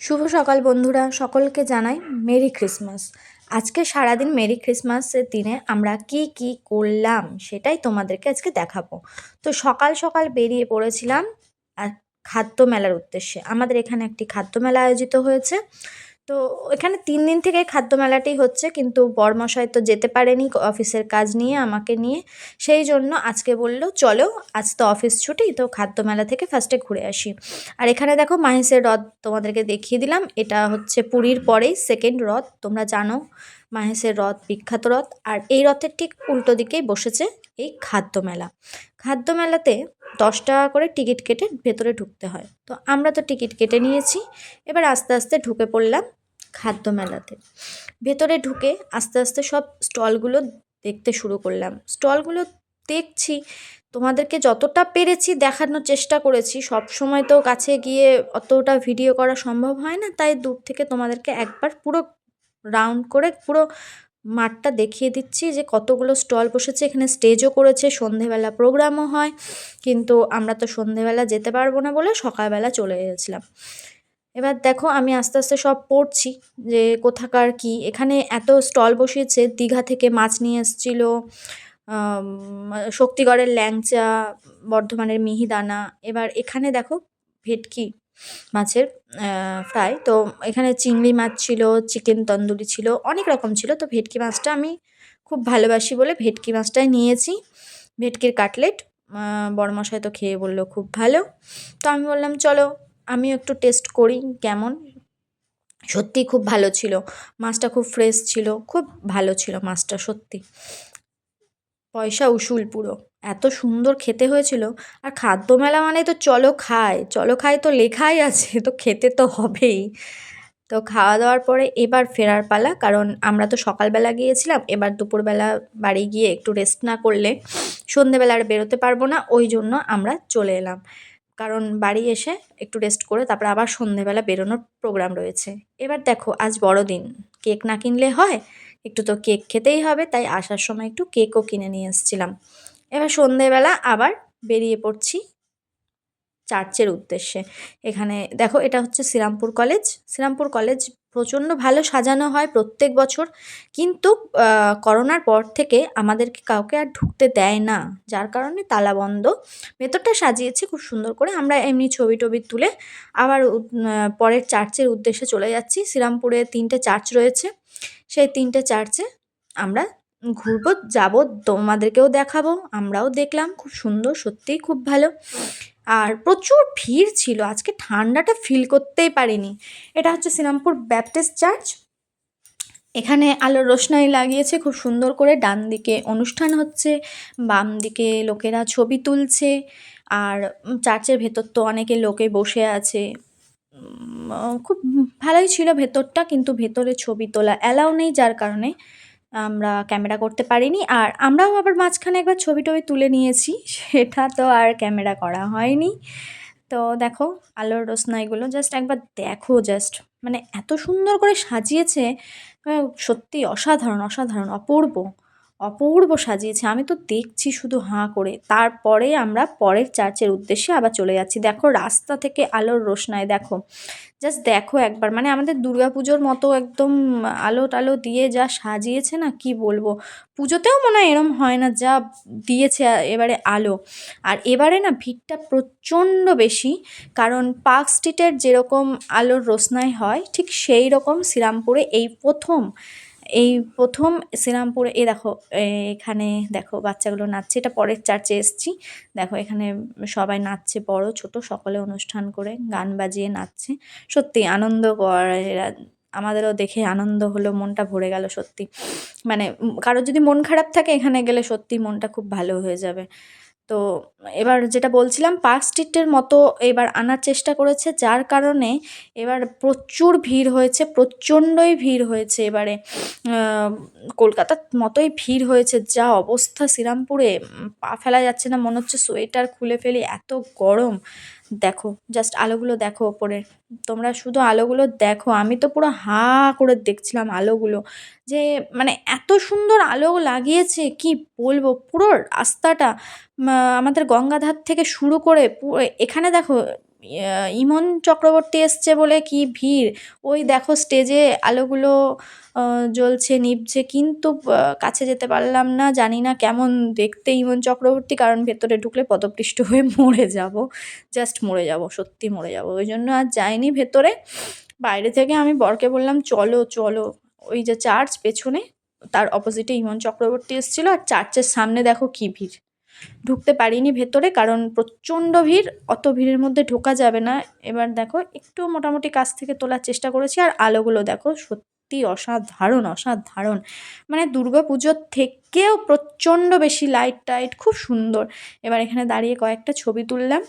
শুভ সকাল বন্ধুরা, সকলকে জানাই মেরি ক্রিসমাস আজকে সারাদিন মেরি ক্রিসমাসের দিনে আমরা কি কি করলাম সেটাই তোমাদেরকে আজকে দেখাবো। তো সকাল সকাল বেরিয়ে পড়েছিলাম খাদ্য মেলার উদ্দেশ্যে। আমাদের এখানে একটি খাদ্য মেলা আয়োজিত হয়েছে। তো এখানে তিন দিন থেকে খাদ্য মেলাটি হচ্ছে, কিন্তু বরমশাই তো যেতে পারেনি অফিসের কাজ নিয়ে, আমাকে নিয়ে। সেই জন্য আজকে বলল, চলো, আজ তো অফিস ছুটি, তো খাদ্য মেলা থেকে ফার্স্টে ঘুরে আসি। আর এখানে দেখো মাহেশের রথ তোমাদেরকে দেখিয়ে দিলাম। এটা হচ্ছে পুরীর পরেই সেকেন্ড রথ, তোমরা জানো মাহেশের রথ বিখ্যাত রথ। আর এই রথের ঠিক উল্টো দিকেই বসেছে এই খাদ্য মেলা খাদ্য মেলাতে দশ টাকা করে টিকিট কেটে ভেতরে ঢুকতে হয়। তো আমরা তো টিকিট কেটে নিয়েছি, এবার আস্তে আস্তে ঢুকে পড়লাম। খাদ্য মেলাতে। ভেতরে ঢুকে আস্তে আস্তে সব স্টলগুলো দেখতে শুরু করলাম। স্টলগুলো দেখছি, তোমাদেরকে যতটা পেরেছি দেখানোর চেষ্টা করেছি। সব সময় তো কাছে গিয়ে অতটা ভিডিও করা সম্ভব হয় না, তাই দূর থেকে তোমাদেরকে একবার পুরো রাউন্ড করে পুরো মাঠটা দেখিয়ে দিচ্ছি যে কতগুলো স্টল বসেছে, এখানে স্টেজও করেছে, সন্ধেবেলা প্রোগ্রামও হয়। কিন্তু আমরা তো সন্ধেবেলা যেতে পারব না বলে সকালবেলা চলে গেছিলাম। এবার দেখো আমি আস্তে আস্তে সব পড়ছি যে কোথাকার কি। এখানে এত স্টল বসিয়েছে, দীঘা থেকে মাছ নিয়ে এসেছিল শক্তিগড়ের ল্যাংচা, বর্ধমানের মিহিদানা। এবার এখানে দেখো ভেটকি মাছের ফ্রাই। তো এখানে চিংড়ি মাছ ছিল, চিকেন তন্দুরি ছিল, অনেক রকম ছিল। তো ভেটকি মাছটা আমি খুব ভালোবাসি বলে ভেটকি মাছটাই নিয়েছি। ভেটকির কাটলেট বড়মশাই তো খেয়ে বলল খুব ভালো। তো আমি বললাম, চলো আমিও একটু টেস্ট করি কেমন। সত্যি খুব ভালো ছিল। মাছটা খুব ফ্রেশ ছিল। খুব ভালো ছিল মাছটা, সত্যি। পয়সা উসুল পুরো। এত সুন্দর খেতে হয়েছিল। আর খাদ্য মেলা মানে তো চলো খায়। চলো খায় তো লেখাই আছে। তো খেতে তো হবেই। তো খাওয়া দাওয়ার পরে এবার ফেরার পালা। কারণ আমরা তো সকালবেলা গিয়েছিলাম। এবার দুপুরবেলা বাড়ি গিয়ে একটু রেস্ট না করলে সন্ধেবেলা আর বেরোতে পারব না। ওই জন্য আমরা চলে এলাম। কারণ বাড়ি এসে একটু রেস্ট করে তারপর আবার সন্ধেবেলা বেরোনোর প্রোগ্রাম রয়েছে। এবার দেখো, আজ বড়দিন। কেক না কিনলে হয়, একটু তো কেক খেতেই হবে, তাই আসার সময় একটু কেকও কিনে নিয়ে এসেছিলাম। এবার সন্ধেবেলা আবার বেরিয়ে পড়ছি চার্চের উদ্দেশ্যে। এখানে দেখো এটা হচ্ছে শ্রীরামপুর কলেজ। শ্রীরামপুর কলেজ প্রচণ্ড ভালো সাজানো হয় প্রত্যেক বছর। কিন্তু করোনার পর থেকে আমাদেরকে কাউকে আর ঢুকতে দেয় না। যার কারণে তালা বন্ধ। ভেতরটা সাজিয়েছে খুব সুন্দর করে। আমরা এমনি ছবি টবি তুলে আবার পরের চার্চের উদ্দেশ্যে চলে যাচ্ছি। শ্রীরামপুরে তিনটে চার্চ রয়েছে। সেই তিনটে চার্চে আমরা ঘুরবো, যাব, তোমাদেরকেও দেখাবো, আমরাও দেখলাম, খুব সুন্দর, সত্যিই খুব ভালো। আর প্রচুর ভিড় ছিল, আজকে ঠান্ডাটা ফিল করতেই পারিনি। এটা হচ্ছে শ্রীরামপুর ব্যাপটিস্ট চার্চ এখানে আলোর রোশনাই লাগিয়েছে, খুব সুন্দর করে ডান দিকে অনুষ্ঠান হচ্ছে, বাম দিকে লোকেরা ছবি তুলছে, আর চার্চের ভেতর তো অনেকে লোকে বসে আছে। খুব ভালোই ছিল ভেতরটা, কিন্তু ভেতরে ছবি তোলা অ্যালাউ নেই যার কারণে। আমরা ক্যামেরা করতে পারিনি। আর আমরাও আবার মাঝখানে একবার ছবি টবি তুলে নিয়েছি, সেটা তো আর ক্যামেরা করা হয়নি। তো দেখো, আলোর রোশনাইগুলো জাস্ট একবার দেখো জাস্ট মানে এত সুন্দর করে সাজিয়েছে সত্যি অসাধারণ অসাধারণ, অপূর্ব। অপূর্ব সাজিয়েছে। আমি তো দেখছি শুধু হাঁ করে। তারপরে আমরা পরের চার্চের উদ্দেশ্যে আবার চলে যাচ্ছি। দেখো, রাস্তা থেকে আলোর রোশনায় দেখো। জাস্ট দেখো একবার। মানে আমাদের পুজোর মতো একদম আলো টালো দিয়ে যা সাজিয়েছে না, কি বলব? পুজোতেও মনে হয় এরম হয় না, যা দিয়েছে এবারে আলো। আর এবারে না ভিড়টা প্রচণ্ড বেশি। কারণ পার্ক স্ট্রিটের যেরকম আলোর রোশনাই হয়, ঠিক সেই রকম শ্রীরামপুরে এই প্রথম এই প্রথম শ্রীরামপুরে, এ দেখো এখানে দেখো বাচ্চাগুলো নাচছে, এটা পরের চার্চে এসছি। দেখো এখানে সবাই নাচছে, বড়, ছোট, সকলে অনুষ্ঠান করে, গান বাজিয়ে নাচছে। সত্যি আনন্দ এরা, আমাদেরও দেখে আনন্দ হলো, মনটা ভরে গেল সত্যি। মানে কারোর যদি মন খারাপ থাকে, এখানে গেলে সত্যি মনটা খুব ভালো হয়ে যাবে। তো এবার যেটা বলছিলাম, পার্ক স্ট্রিটের মতো এবার আনার চেষ্টা করেছে, যার কারণে এবার প্রচুর ভিড় হয়েছে, প্রচণ্ডই ভিড় হয়েছে এবারে। কলকাতার মতোই ভিড় হয়েছে, যা অবস্থা শ্রীরামপুরে পা ফেলা যাচ্ছে না, মনে হচ্ছে সোয়েটার খুলে ফেলি, এত গরম। দেখো জাস্ট আলোগুলো দেখো ওপরে তোমরা শুধু আলোগুলো দেখো, আমি তো পুরো হা করে দেখছিলাম আলোগুলো। যে মানে এত সুন্দর আলো লাগিয়েছে, কি বলব? পুরো রাস্তাটা আমাদের গঙ্গাধার থেকে শুরু করে এখানে দেখো ইমন চক্রবর্তী এসছে বলে কি ভিড়? ওই দেখো স্টেজে আলোগুলো জ্বলছে, নিভছে, কিন্তু কাছে যেতে পারলাম না। জানি না কেমন দেখতে ইমন চক্রবর্তী, কারণ ভেতরে ঢুকলে পদপৃষ্ট হয়ে মরে যাব। জাস্ট মরে যাব, সত্যি মরে যাব। ওই জন্য আর যাইনি ভেতরে। বাইরে থেকে আমি বরকে বললাম, চলো চলো। ওই যে চার্চ পেছনে, তার অপোজিটে ইমন চক্রবর্তী এসেছিল, আর চার্চের সামনে দেখো কি ভিড়। ঢুকতে পারিনি ভেতরে, কারণ প্রচণ্ড ভিড়, অত ভিড়ের মধ্যে ঢোকা যাবে না। এবার দেখো, একটু মোটামুটি কাছ থেকে তোলার চেষ্টা করেছি, আর আলোগুলো দেখো, সত্যি অসাধারণ অসাধারণ। মানে পুজোর থেকেও প্রচণ্ড বেশি লাইট টাইট খুব সুন্দর। এবার এখানে দাঁড়িয়ে কয়েকটা ছবি তুললাম।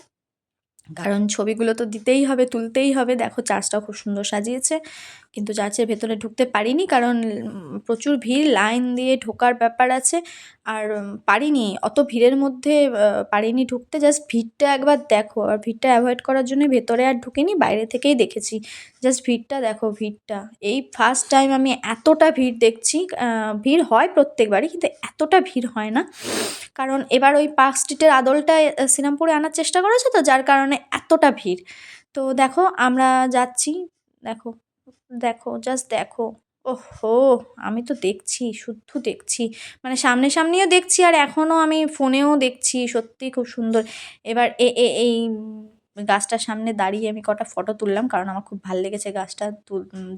কারণ ছবিগুলো তো দিতেই হবে, তুলতেই হবে। দেখো, চার্চটাও খুব সুন্দর সাজিয়েছে। কিন্তু চার্চের ভেতরে ঢুকতে পারিনি কারণ প্রচুর ভিড়, লাইন দিয়ে ঢোকার ব্যাপার আছে। আর পারিনি, অত ভিড়ের মধ্যে পারিনি ঢুকতে, জাস্ট ভিড়টা একবার দেখো। আর ভিড়টা অ্যাভয়েড করার জন্য ভেতরে আর ঢুকিনি, বাইরে থেকেই দেখেছি। জাস্ট ভিড়টা দেখো, ভিড়টা। এই ফার্স্ট টাইম আমি এতটা ভিড় দেখছি ভিড় হয় প্রত্যেকবারই, কিন্তু এতটা ভিড় হয় না। কারণ এবার ওই পার্ক স্ট্রিটের আদলটা শ্রীরামপুরে আনার চেষ্টা করেছে তো, যার কারণে এতটা ভিড়। তো দেখো, আমরা যাচ্ছি, দেখো। দেখো জাস্ট দেখো। ওহো, আমি তো দেখছি, শুদ্ধ দেখছি। মানে সামনে সামনেও দেখছি আর এখনও আমি ফোনেও দেখছি, সত্যি খুব সুন্দর। এবার এ এই গাছটার সামনে দাঁড়িয়ে আমি কটা ফটো তুললাম, কারণ আমার খুব ভালো লেগেছে গাছটা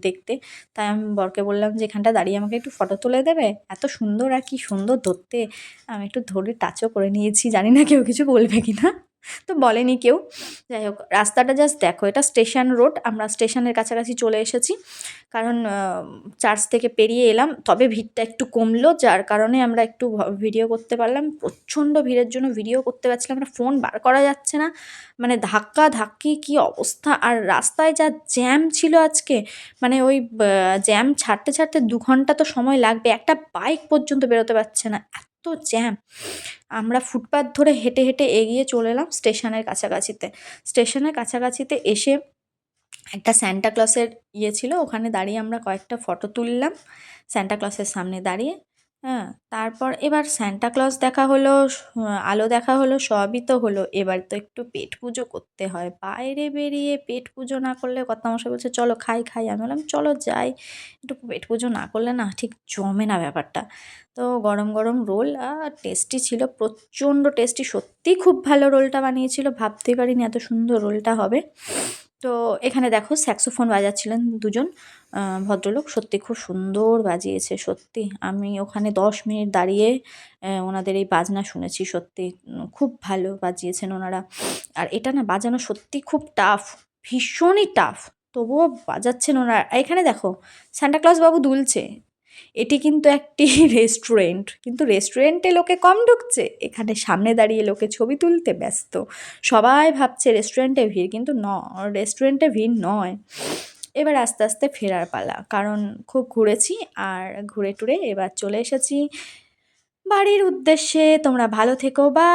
দেখতে। তাই আমি বরকে বললাম যে, এখানটা দাঁড়িয়ে আমাকে একটু ফটো তুলে দেবে? এত সুন্দর আর কি সুন্দর ধরতে। আমি একটু ধরে টাচও করে নিয়েছি, জানি না কেউ কিছু বলবে কি না তো বলেনি কেউ। যাই হোক, রাস্তাটা জাস্ট দেখো, এটা স্টেশন রোড আমরা স্টেশনের কাছাকাছি চলে এসেছি। কারণ চার্চ থেকে পেরিয়ে এলাম, তবে ভিড়টা একটু কমলো, যার কারণে আমরা একটু ভিডিও করতে পারলাম। প্রচণ্ড ভিড়ের জন্য ভিডিও করতে পারছিলাম না ফোন বার করা যাচ্ছে না। মানে ধাক্কা ধাক্কি, কি অবস্থা? আর রাস্তায় যা জ্যাম ছিল আজকে মানে ওই জ্যাম ছাড়তে ছাড়তে দু ঘণ্টা তো সময় লাগবে, একটা বাইক পর্যন্ত বেরোতে পারছে না। এত জ্যাম আমরা ফুটপাথ ধরে হেঁটে হেঁটে এগিয়ে চলে এলাম স্টেশনের কাছাকাছিতে। স্টেশনের কাছাকাছিতে এসে একটা স্যান্টা ক্লসের ইয়ে ছিল, ওখানে দাঁড়িয়ে আমরা কয়েকটা ফটো তুললাম। স্যান্টা ক্লসের সামনে দাঁড়িয়ে হ্যাঁ তারপর এবার স্যান্টা ক্লস দেখা হলো আলো দেখা হলো, সবই তো হলো। এবার তো একটু পেট পুজো করতে হয়। বাইরে বেরিয়ে পেট পুজো না করলে কর্তামশাই বলছে, চলো খাই খাই। আমি বললাম, চলো যাই। একটু পেট পুজো না করলে না ঠিক জমে না ব্যাপারটা। তো গরম গরম রোল আর টেস্টি ছিল, প্রচণ্ড টেস্টি। সত্যিই খুব ভালো রোলটা বানিয়েছিল। ভাবতেই পারিনি এত সুন্দর রোলটা হবে। তো এখানে দেখো স্যাক্সোফোন বাজাচ্ছিলেন দুজন। ভদ্রলোক সত্যি খুব সুন্দর বাজিয়েছে, সত্যি। আমি ওখানে দশ মিনিট দাঁড়িয়ে ওনাদের এই বাজনা শুনেছি, সত্যি। খুব ভালো বাজিয়েছেন ওনারা। আর এটা না বাজানো সত্যি খুব টাফ ভীষণই টাফ তবুও বাজাচ্ছেন ওনারা। এখানে দেখো স্যান্টাক্লজ বাবু দুলছে। এটি কিন্তু একটি রেস্টুরেন্ট কিন্তু রেস্টুরেন্টে লোকে কম ঢুকছে। এখানে সামনে দাঁড়িয়ে লোকে ছবি তুলতে ব্যস্ত। সবাই ভাবছে রেস্টুরেন্টে ভিড়, কিন্তু ন রেস্টুরেন্টে ভিড় নয়। এবার আস্তে আস্তে ফেরার পালা, কারণ খুব ঘুরেছি আর ঘুরে টুরে এবার চলে এসেছি। বাড়ির উদ্দেশ্যে, তোমরা ভালো থেকো, বা